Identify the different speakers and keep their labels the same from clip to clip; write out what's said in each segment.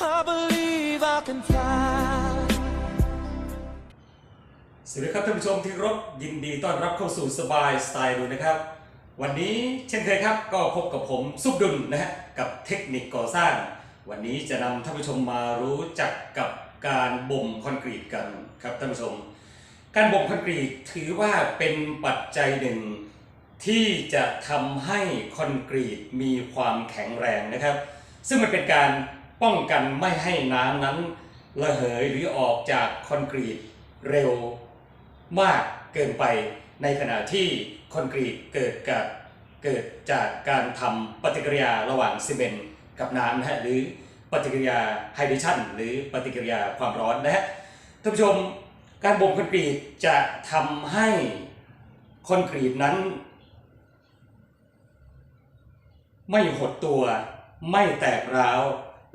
Speaker 1: I believe I can fly.
Speaker 2: สวัสดีครับท่านผู้ชมที่รบยินดีต้อนรับเข้าสู่สบายสไตล์ดูนะครับ วันนี้เช่นเคยครับก็พบกับผมซุปดุลนะฮะกับเทคนิคก่อสร้าง วันนี้จะนำท่านผู้ชมมารู้จักกับการบ่มคอนกรีตกันครับท่านผู้ชม การบ่มคอนกรีตถือว่าเป็นปัจจัยหนึ่งที่จะทำให้คอนกรีตมีความแข็งแรงนะครับ ซึ่งมันเป็นการ ป้องกันไม่ให้น้ำนั้นระเหยหรือออกจากคอนกรีตเร็วมากเกินไปในขณะที่คอนกรีตเกิดกับเกิดจากการทำปฏิกิริยาระหว่างซีเมนต์กับน้ำนะฮะหรือปฏิกิริยาไฮเดรชันหรือปฏิกิริยาความร้อนนะฮะท่านผู้ชมการบ่มคอนกรีตจะทำให้คอนกรีตนั้น ไม่หดตัวไม่แตกร้าว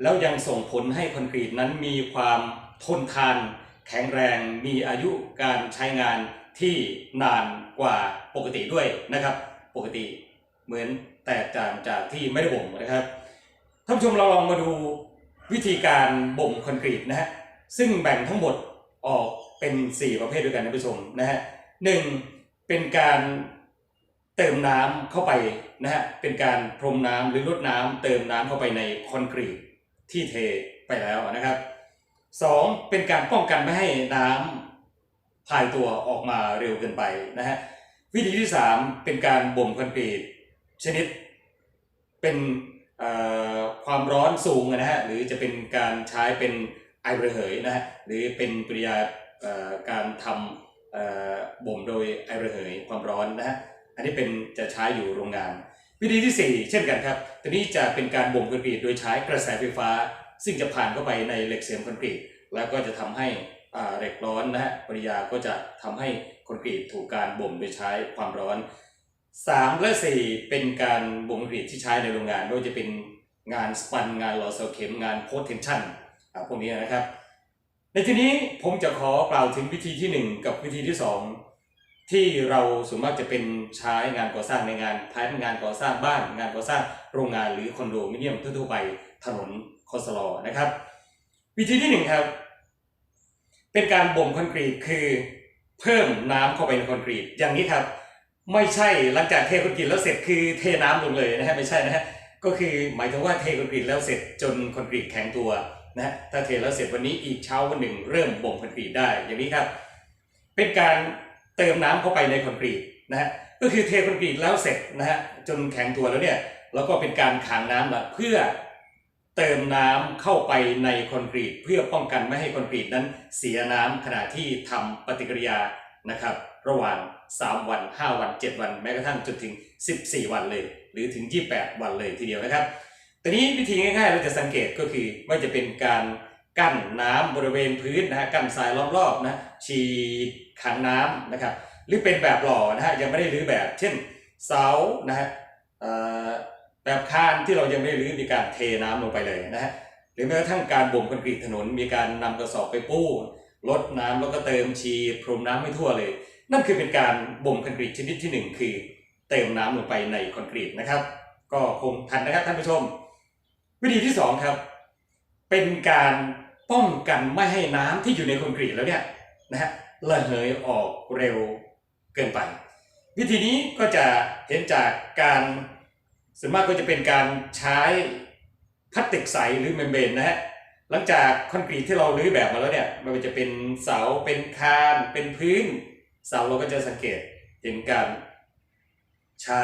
Speaker 2: แล้วยังส่งผลให้คอนกรีตนั้นมีความทนทาน แข็งแรง มีอายุการใช้งานที่นานกว่าปกติด้วยนะครับ ปกติเหมือนแตกต่างจากที่ไม่ได้บ่มนะครับท่านผู้ชมเราลองมาดูวิธีการบ่มคอนกรีตนะฮะซึ่งแบ่งทั้งหมดออกเป็น 4 ประเภทด้วยกันท่านผู้ชมนะฮะหนึ่งเป็นการเติมน้ำเข้าไปนะฮะเป็นการพรมน้ำหรือลดน้ำเติมน้ำเข้าไปในคอนกรีต ที่เทไปแล้วนะครับสองเป็นการป้องกันไม่ให้น้ำพายตัวออกมาเร็วเกินไปนะฮะวิธีที่สามเป็นการบ่มคอนกรีตชนิดเป็นความร้อนสูงนะฮะหรือจะเป็นการใช้เป็นไอระเหยนะฮะหรือเป็นปริยาการทำบ่มโดยไอระเหยความร้อนนะฮะอันนี้เป็นจะใช้อยู่โรงงาน วิธีที่ 4 เช่นกันครับตัวนี้จะเป็นการบ่มคอนกรีตโดยใช้กระแสไฟฟ้า ซึ่งจะผ่านเข้าไปในเหล็กเสียมคอนกรีตแล้วก็จะทำให้เหล็กร้อนนะฮะปริยาก็จะทำให้คอนกรีตถูกการบ่มโดยใช้ความร้อน 3 และ 4 เป็นการบ่มคอนกรีตที่ใช้ในโรงงานไม่ว่าจะเป็นงานสปันงานหล่อเสาเข็มงานโพสเทนชั่นพวกนี้นะครับ ในที่นี้ผมจะขอกล่าวถึงวิธีที่ 1 กับวิธีที่ 2 ที่เราส่วนมากจะเป็นใช้งานก่อสร้างในงานแพลนงานก่อสร้างบ้าน งานก่อสร้างโรงงานหรือคอนโดมิเนียมทั่วๆไปถนนคอสลอนะครับ วิธีที่หนึ่งครับ เป็นการบ่มคอนกรีตคือเพิ่มน้ำเข้าไปในคอนกรีต อย่างนี้ครับ ไม่ใช่หลังจากเทคอนกรีตแล้วเสร็จคือเทน้ำลงเลยนะฮะไม่ใช่นะฮะก็คือหมายถึงว่าเทคอนกรีตแล้วเสร็จจนคอนกรีตแข็งตัวนะฮะถ้าเทแล้วเสร็จวันนี้อีกเช้าวันหนึ่งเริ่มบ่มคอนกรีตได้อย่างนี้ครับ เป็นการ เติมน้ำเข้าไปในคอนกรีตนะฮะก็คือเทคอนกรีตแล้วเสร็จนะฮะจนแข็งตัวแล้วเนี่ยแล้วก็เป็นการขังน้ำละเพื่อเติมน้ำเข้าไปในคอนกรีต เพื่อป้องกันไม่ให้คอนกรีตนั้นเสียน้ำขณะที่ทำปฏิกิริยานะครับ ระหว่าง 3 วัน 5 วัน 7 วัน แม้กระทั่งจนถึง 14 วันเลย หรือถึง 28 วันเลยทีเดียวนะครับตอนนี้วิธีง่ายๆเราจะสังเกตก็คือว่าจะเป็นการกั้นน้ำบริเวณพื้นนะฮะกั้นทรายรอบๆนะฉีด ขังน้ำนะครับ หรือเป็นแบบหล่อนะฮะยังไม่ได้รื้อแบบ เช่นเสานะฮะแบบคานที่เรายังไม่ได้รื้อมีการเทน้ำลงไปเลยนะฮะหรือแม้กระทั่งการบ่มคอนกรีตถนน มีการนำกระสอบไปปูลดน้ำแล้วก็เติมฉีพรมน้ำให้ทั่วเลย นั่นคือเป็นการบ่มคอนกรีตชนิดที่หนึ่งคือ เติมน้ำลงไปในคอนกรีตนะครับ ก็คงทันนะครับท่านผู้ชม วิธีที่สองครับ เป็นการป้องกันไม่ให้น้ำที่อยู่ในคอนกรีตแล้วเนี่ยนะฮะ ระเหยออกเร็วเกินไป วิธีนี้ก็จะเห็นจากการส่วนมากก็จะเป็นการใช้พลาสติกใสหรือเมมเบรนนะฮะหลังจากคอนกรีตที่เรารื้อแบบมาแล้วเนี่ยไม่ว่าจะเป็นเสาเป็นคานเป็นพื้น เสาเราก็จะสังเกตเห็นการใช้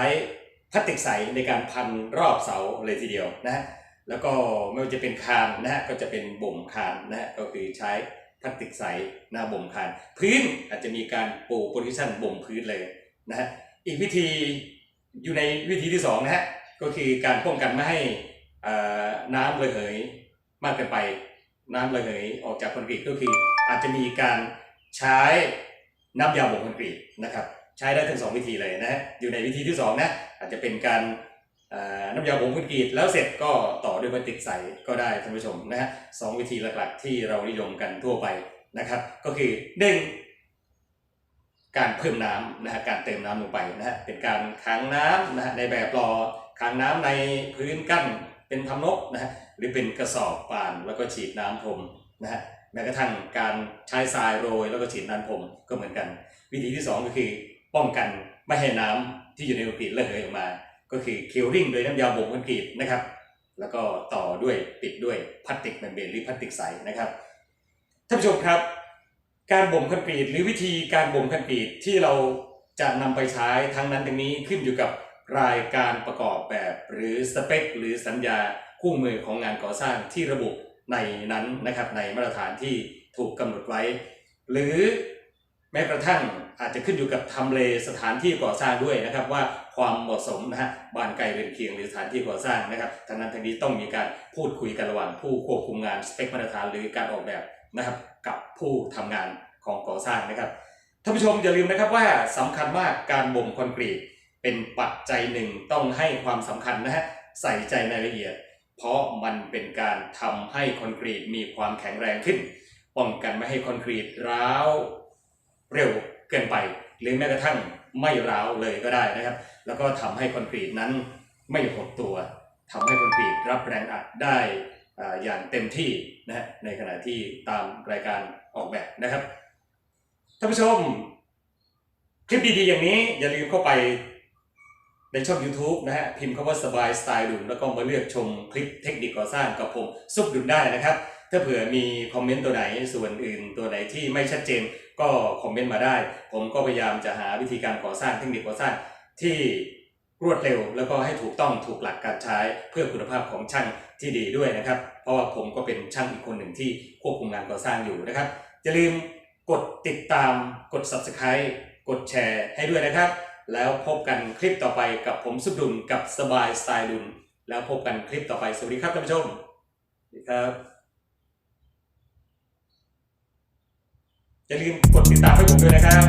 Speaker 2: พลาสติกใสในการพันรอบเสาเลยทีเดียวนะฮะแล้วก็ไม่ว่าจะเป็นคานนะฮะก็จะเป็นบ่มคานนะฮะก็คือใช้ พลาสติกใสหน้าบ่มคาน พื้นอาจจะมีการปูโพซิชันบ่มพื้นเลยนะฮะอีกวิธีอยู่ในวิธีที่สองนะฮะก็คือการป้องกันไม่ให้น้ำระเหยมากเกินไปน้ำระเหยออกจากคอนกรีตก็คือ อาจจะมีการใช้น้ำยาบ่มคอนกรีตนะครับใช้ได้ทั้งสองวิธีเลยนะฮะอยู่ในวิธีที่สองนะอาจจะเป็นการ น้ำยาบ่มคอนกรีตแล้วเสร็จก็ต่อด้วยพลาติกใสก็ได้ท่านผู้ชมนะฮะสองวิธีหลักๆที่เรานิยมกันทั่วไปนะครับ ก็คือหนึ่งการเพิ่มน้ำนะฮะการเติมน้ำลงไปนะฮะเป็นการขังน้ำนะฮะในแบบรอขังน้ำในพื้นกั้นเป็นทำนกนะฮะหรือเป็นกระสอบป่านแล้วก็ฉีดน้ำพรมนะฮะแม้กระทั่งการใช้ทรายโรยแล้วก็ฉีดน้ำพรมก็เหมือนกัน วิธีที่สองก็คือป้องกันไม่ให้น้ำที่อยู่ในคอนกรีตระเหยออกมา ก็คือคิวริงโดยน้ำยาบ่มคอนกรีตนะครับ แล้วก็ต่อด้วยปิดด้วยพลาสติกแมมเบรนหรือพลาสติกใสนะครับท่านผู้ชมครับ การบ่มคอนกรีตหรือวิธีการบ่มคอนกรีตที่เราจะนำไปใช้ทั้งนั้นทั้งนี้ขึ้นอยู่กับรายการประกอบแบบหรือสเปค หรือสัญญาคู่มือของงานก่อสร้างที่ระบุในนั้นนะครับในมาตรฐานที่ถูกกำหนดไว้ หรือ ม้กระทั่งอาจจะขึ้นอยู่กับทำเลสถานที่ก่อสร้างด้วยนะครับ ว่าความเหมาะสมนะฮะบ้านไกลเรือนเคียงหรือสถานที่ก่อสร้างนะครับทั้งนั้นทั้งนี้ต้องมีการพูดคุยกันระหว่างผู้ควบคุมงานสเปคมาตรฐานหรือการออกแบบนะครับกับผู้ทำงานของก่อสร้างนะครับท่านผู้ชมอย่าลืมนะครับว่าสำคัญมากการบ่มคอนกรีต เป็นปัจจัยหนึ่งต้องให้ความสำคัญนะฮะใส่ใจในรายละเอียด เพราะมันเป็นการทำให้คอนกรีตมีความแข็งแรงขึ้นป้องกันไม่ให้คอนกรีตร้าว เร็วเกินไป หรือแม้กระทั่งไม่ร้าวเลยก็ได้นะครับ แล้วก็ทำให้คอนกรีตนั้นไม่หดตัวทำให้คอนกรีตรับแรงอัดได้อย่างเต็มที่นะฮะในขณะที่ตามรายการออกแบบนะครับท่านผู้ชม คลิปดีๆอย่างนี้อย่าลืมเข้าไปในช่อง YouTube นะฮะพิมพ์คำว่าสบายสไตล์ดุนแล้วก็มาเลือกชมคลิปเทคนิคก่อสร้างกับผมซุปดุนได้นะครับ ถ้าเผื่อมีคอมเมนต์ตัวไหนส่วนอื่นตัวไหนที่ไม่ชัดเจนก็คอมเมนต์มาได้ ผมก็พยายามจะหาวิธีการก่อสร้างเทคนิคก่อสร้างที่รวดเร็วแล้วก็ให้ถูกต้องถูกหลักการใช้เพื่อคุณภาพของช่างที่ดีด้วยนะครับ เพราะว่าผมก็เป็นช่างอีกคนหนึ่งที่ควบคุมงานก่อสร้างอยู่นะครับอย่าลืมกดติดตามกด subscribe กดแชร์ให้ด้วยนะครับ แล้วพบกันคลิปต่อไปกับผมสุดดุลกับสบายสไตล์ดุลแล้วพบกันคลิปต่อไปสวัสดีครับท่านผู้ชมสวัสดีครับ อย่าลืมกดติดตามให้ผมด้วยนะครับ